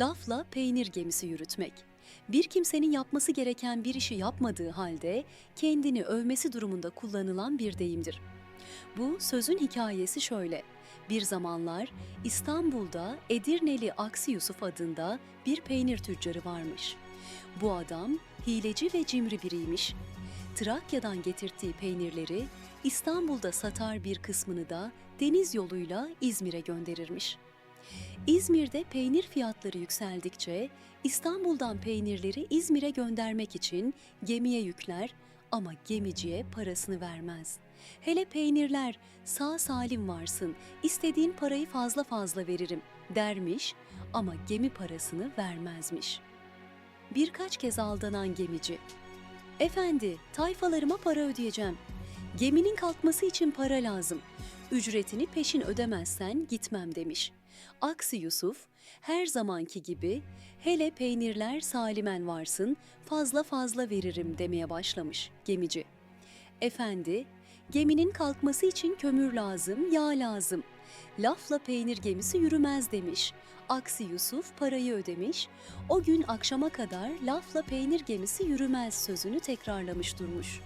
Lafla peynir gemisi yürütmek. Bir kimsenin yapması gereken bir işi yapmadığı halde kendini övmesi durumunda kullanılan bir deyimdir. Bu sözün hikayesi şöyle. Bir zamanlar İstanbul'da Edirneli Aksi Yusuf adında bir peynir tüccarı varmış. Bu adam hileci ve cimri biriymiş. Trakya'dan getirttiği peynirleri İstanbul'da satar bir kısmını da deniz yoluyla İzmir'e gönderirmiş. İzmir'de peynir fiyatları yükseldikçe İstanbul'dan peynirleri İzmir'e göndermek için gemiye yükler ama gemiciye parasını vermez. Hele peynirler sağ salim varsın, istediğin parayı fazla fazla veririm dermiş ama gemi parasını vermezmiş. Birkaç kez aldanan gemici. Efendi, tayfalarıma para ödeyeceğim. Geminin kalkması için para lazım. Ücretini peşin ödemezsen gitmem demiş. Aksi Yusuf her zamanki gibi hele peynirler salimen varsın fazla fazla veririm demeye başlamış gemici. Efendi, geminin kalkması için kömür lazım, yağ lazım. Lafla peynir gemisi yürümez demiş. Aksi Yusuf parayı ödemiş. O gün akşama kadar lafla peynir gemisi yürümez sözünü tekrarlamış durmuş.